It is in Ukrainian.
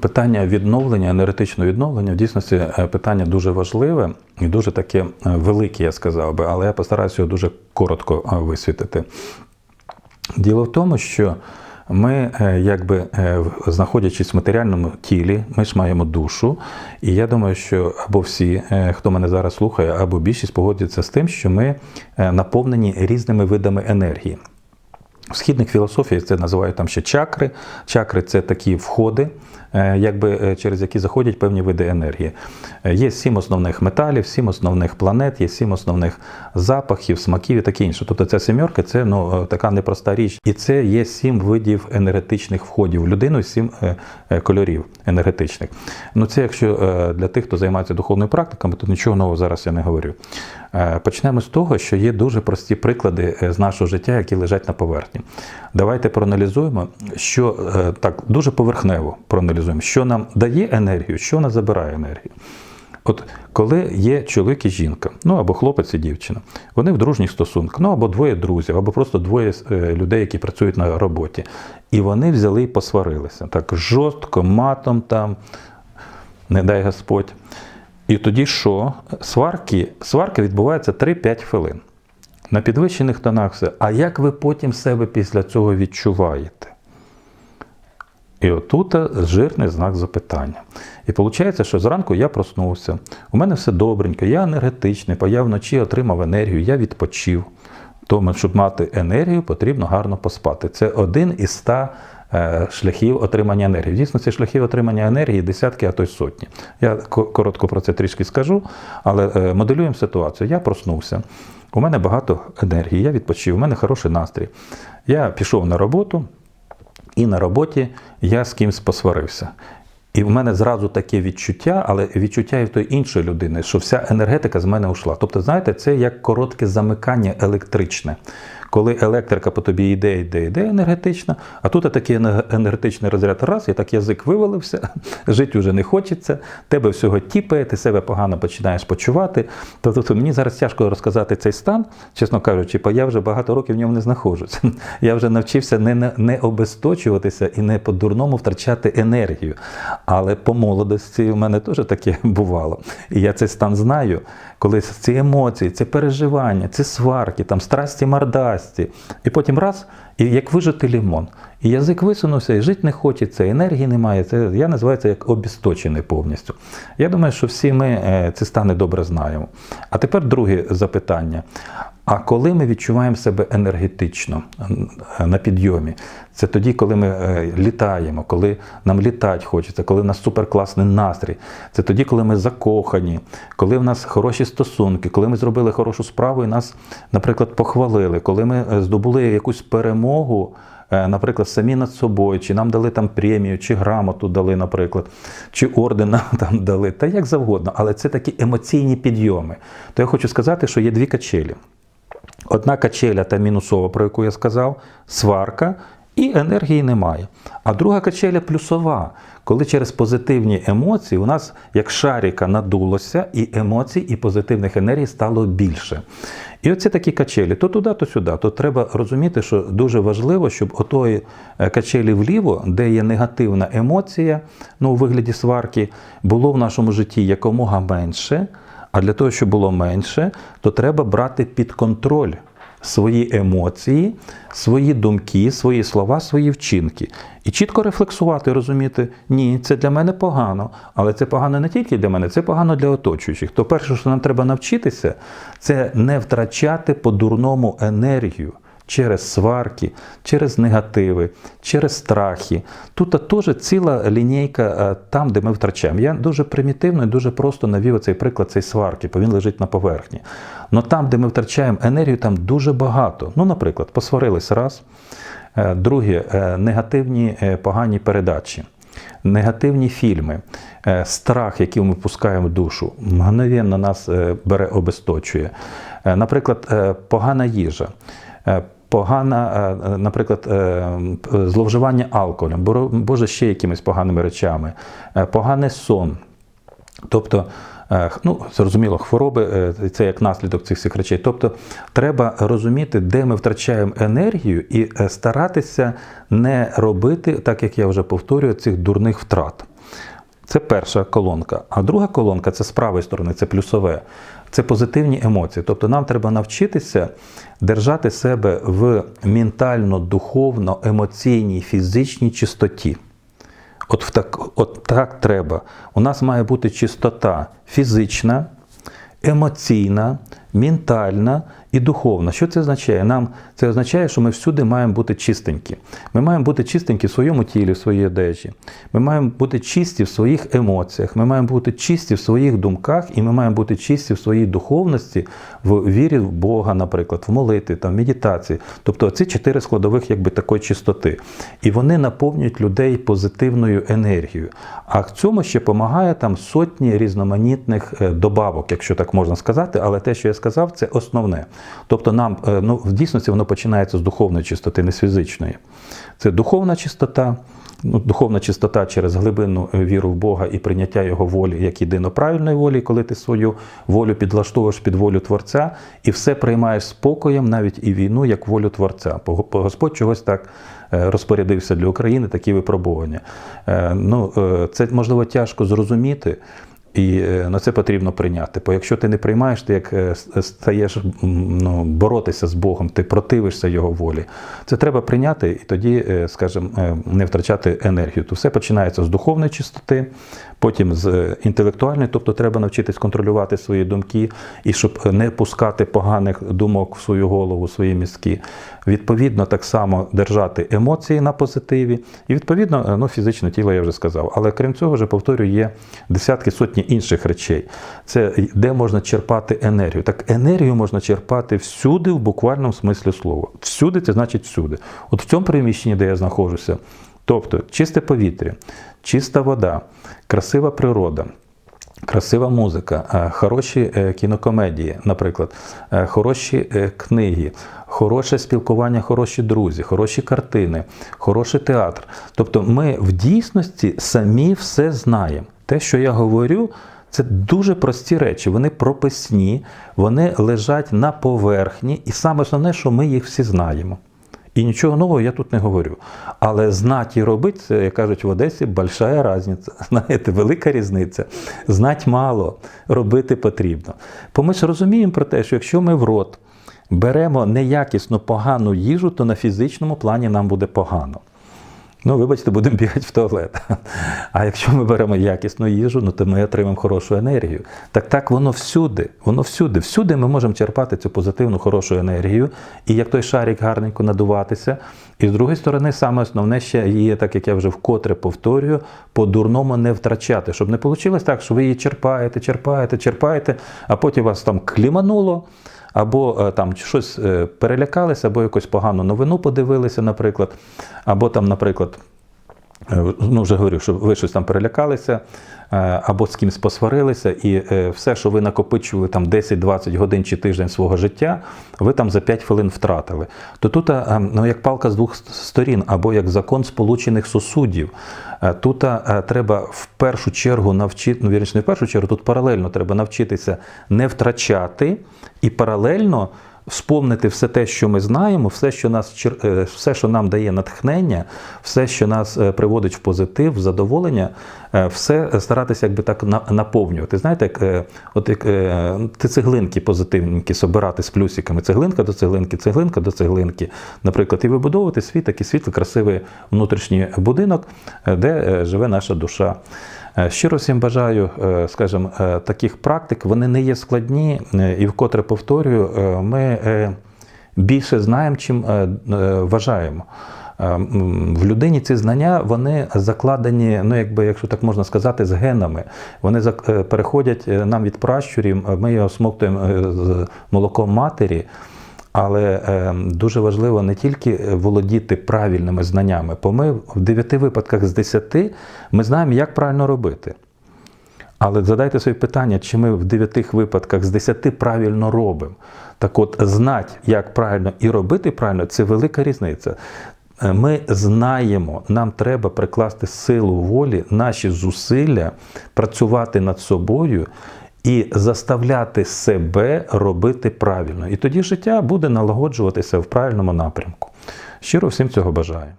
Питання відновлення, енергетичного відновлення в дійсності е, питання дуже важливе і дуже таке е, велике, я сказав би, але я постараюся його дуже коротко е, висвітити. Діло в тому, що ми, якби знаходячись в матеріальному тілі, ми ж маємо душу. І я думаю, що або всі, хто мене зараз слухає, або більшість погодяться з тим, що ми наповнені різними видами енергії. В східних філософіях це називають там ще чакри. Чакри це такі входи, е, якби, е, через які заходять певні види енергії. Е, Є сім основних металів, сім основних планет, є сім основних запахів, смаків і таке інше. Тобто ця сімерка це ну, така непроста річ. І це є сім видів енергетичних входів в людину, сім кольорів енергетичних. Ну це якщо для тих, хто займається духовними практиками, то нічого нового зараз я не говорю. Е, Почнемо з того, що є дуже прості приклади е, з нашого життя, які лежать на поверхні. Давайте проаналізуємо, що е, так дуже поверхнево проаналізуємо, що нам дає енергію, що нас забирає енергію. От коли є чоловік і жінка, ну або хлопець і дівчина, вони в дружніх стосунках, ну або двоє друзів, або просто двоє людей, які працюють на роботі. І вони взяли і посварилися так жорстко, матом там, не дай Господь. І тоді що? Сварки, сварка відбувається 3-5 хвилин. На підвищених тонах все. А як ви потім себе після цього відчуваєте? І отут жирний знак запитання. І виходить, що зранку я проснувся, у мене все добренько, я енергетичний, бо я вночі отримав енергію, я відпочив. Тому, щоб мати енергію, потрібно гарно поспати. Це один із ста шляхів отримання енергії. Дійсно, ці шляхи отримання енергії десятки, а то й сотні. Я коротко про це трішки скажу, але е, моделюємо ситуацію. Я проснувся. У мене багато енергії, я відпочив, у мене хороший настрій. Я пішов на роботу, і на роботі я з кимсь посварився. І в мене зразу таке відчуття, але відчуття і в тої іншої людини, що вся енергетика з мене ушла. Тобто, знаєте, це як коротке замикання електричне. Коли електрика по тобі йде, йде, йде енергетична, а тут такий енергетичний розряд раз, і так язик вивалився, жити вже не хочеться, тебе всього тіпає, ти себе погано починаєш почувати. Тобто мені зараз тяжко розказати цей стан, чесно кажучи, бо я вже багато років в ньому не знаходжусь. Я вже навчився не, не, обесточуватися і не по-дурному втрачати енергію. Але по молодості в мене теж таке бувало. І я цей стан знаю, коли ці емоції, ці переживання, ці сварки, там страсті мардасті. І потім раз, і як вижити лімон. І язик висунувся, і жити не хочеться, енергії немає. Це я називаю це як обісточений повністю. Я думаю, що всі ми е, ці стани добре знаємо. А тепер друге запитання. А коли ми відчуваємо себе енергетично е, на підйомі, це тоді, коли ми е, літаємо, коли нам літати хочеться, коли в нас суперкласний настрій. Це тоді, коли ми закохані, коли в нас хороші стосунки, коли ми зробили хорошу справу і нас, наприклад, похвалили, коли ми здобули якусь перемогу. Е, Наприклад, самі над собою, чи нам дали там премію, чи грамоту дали, наприклад, чи орден нам там дали, та як завгодно. Але це такі емоційні підйоми. То я хочу сказати, що є дві качелі. Одна качеля та мінусова, про яку я сказав, сварка, і енергії немає. А друга качеля плюсова, коли через позитивні емоції у нас як шаріка надулося, і емоцій, і позитивних енергій стало більше. І оці такі качелі, то туди, то сюди. То треба розуміти, що дуже важливо, щоб отої е, качелі вліво, де є негативна емоція, ну у вигляді сварки, було в нашому житті якомога менше. А для того, щоб було менше, то треба брати під контроль свої емоції, свої думки, свої слова, свої вчинки. І чітко рефлексувати, розуміти, ні, це для мене погано, але це погано не тільки для мене, це погано для оточуючих. То перше, що нам треба навчитися, це не втрачати по-дурному енергію через сварки, через негативи, через страхи. Тут теж ціла лінійка е, там, де ми втрачаємо. Я дуже примітивно і дуже просто навів цей приклад цей сварки, бо він лежить на поверхні. Но там, де ми втрачаємо енергію, там дуже багато. Ну, наприклад, посварились раз. Е, Друге, е, негативні погані передачі. Негативні фільми, страх, який ми пускаємо в душу, мгновенно нас бере, обесточує. Наприклад, погана їжа. Е, Погана, е, наприклад, е, зловживання алкоголем, боже ще якимись поганими речами, е, поганий сон. Тобто, е, ну, зрозуміло, хвороби е, це як наслідок цих всіх речей. Тобто, треба розуміти, де ми втрачаємо енергію, і е, старатися не робити, так як я вже повторюю, цих дурних втрат. Це перша колонка. А друга колонка це з правої сторони, це плюсове. Це позитивні емоції. Тобто нам треба навчитися держати себе в ментально, духовно, емоційній, фізичній чистоті. От, в так, от так треба. У нас має бути чистота фізична, емоційна, ментальна і духовна. Що це означає? Нам це означає, що ми всюди маємо бути чистенькі. Ми маємо бути чистенькі в своєму тілі, в своїй одежі. Ми маємо бути чисті в своїх емоціях, ми маємо бути чисті в своїх думках, і ми маємо бути чисті в своїй духовності, в вірі в Бога, наприклад, в молитві, там, в медитації. Тобто ці чотири складових якби такої чистоти. І вони наповнюють людей позитивною енергією. А в цьому ще допомагає там сотні різноманітних е, добавок, якщо так можна сказати, але те, що я сказав, це основне. Тобто, нам е, ну, в дійсності воно починається з духовної чистоти, не з фізичної. Це духовна чистота. Ну, духовна чистота через глибинну е, віру в Бога і прийняття Його волі як єдино правильної волі, коли ти свою волю підлаштовуєш під волю Творця, і все приймаєш спокоєм, навіть і війну, як волю Творця. Господь чогось так е, розпорядився для України такі випробування. Ну, це можливо тяжко зрозуміти. І е, на це потрібно прийняти. Бо якщо ти не приймаєш, ти як е, стаєш ну, боротися з Богом, ти противишся Його волі. Це треба прийняти і тоді, е, скажімо, е, не втрачати енергію. То все починається з духовної чистоти, потім з інтелектуальної, тобто треба навчитись контролювати свої думки і щоб не пускати поганих думок в свою голову, в свої мізки. Відповідно, так само держати емоції на позитиві, і відповідно, ну, фізичне тіло я вже сказав. Але крім цього, вже повторюю, є десятки сотні інших речей. Це де можна черпати енергію. Так енергію можна черпати всюди, в буквальному смислі слова. Всюди це значить всюди. От в цьому приміщенні, де я знаходжуся, тобто чисте повітря, чиста вода, красива природа. Красива музика, е, хороші е, кінокомедії, наприклад, е, хороші книги, хороше спілкування, хороші друзі, хороші картини, хороший театр. Тобто ми в дійсності самі все знаємо. Те, що я говорю, це дуже прості речі. Вони прописні, вони лежать на поверхні, і саме основне, що ми їх всі знаємо. І нічого нового я тут не говорю. Але знать і робити, це, як кажуть в Одесі, большая різниця. Знаєте, велика різниця. Знать мало, робити потрібно. Бо ми ж розуміємо про те, що якщо ми в рот беремо неякісно погану їжу, то на фізичному плані нам буде погано. Ну, вибачте, будемо бігати в туалет. А якщо ми беремо якісну їжу, ну то ми отримаємо хорошу енергію. Так так воно всюди, воно всюди. Всюди ми можемо черпати цю позитивну, хорошу енергію, і як той шарик гарненько надуватися. І з другої сторони, саме основне ще є, так як я вже вкотре повторюю, по-дурному не втрачати, щоб не вийшло так, що ви її черпаєте, черпаєте, черпаєте, а потім вас там клімануло. Або е, там щось е, перелякалися, або якусь погану новину подивилися, наприклад, або там, наприклад, е, ну вже говорю, що ви щось там перелякалися, або з кимось посварилися, і е, все, що ви накопичували там 10-20 годин чи тиждень свого життя, ви там за 5 хвилин втратили. То тут е, ну, як палка з двох сторін, або як закон сполучених сусудів. Е, Тут е, треба в першу чергу навчити, ну вірніше, не в першу чергу, тут паралельно треба навчитися не втрачати і паралельно вспомнити все те, що ми знаємо, все, що нас е, все, що нам дає натхнення, все, що нас е, приводить в позитив, в задоволення, е, все старатися якби так наповнювати. Знаєте, як, от як е, ти цеглинки позитивненькі собирати з плюсиками, цеглинка до цеглинки, цеглинка до цеглинки, наприклад, і вибудовувати свій такий світлий, красивий внутрішній будинок, де живе наша душа. Е, Щиро всім бажаю, е, скажімо, е, таких практик. Вони не є складні, і вкотре повторюю, ми більше знаємо, чим вважаємо. В людині ці знання вони закладені, ну якби, якщо так можна сказати, з генами. Вони переходять нам від пращурів, ми його смоктуємо з молоком матері. Але е, дуже важливо не тільки володіти правильними знаннями, бо ми в 9 випадках з 10 ми знаємо, як правильно робити. Але задайте собі питання, чи ми в 9 випадках з 10 правильно робимо. Так от, знати, як правильно і робити правильно, це велика різниця. Е, Ми знаємо, нам треба прикласти силу волі, наші зусилля, працювати над собою і заставляти себе робити правильно. І тоді життя буде налагоджуватися в правильному напрямку. Щиро всім цього бажаю.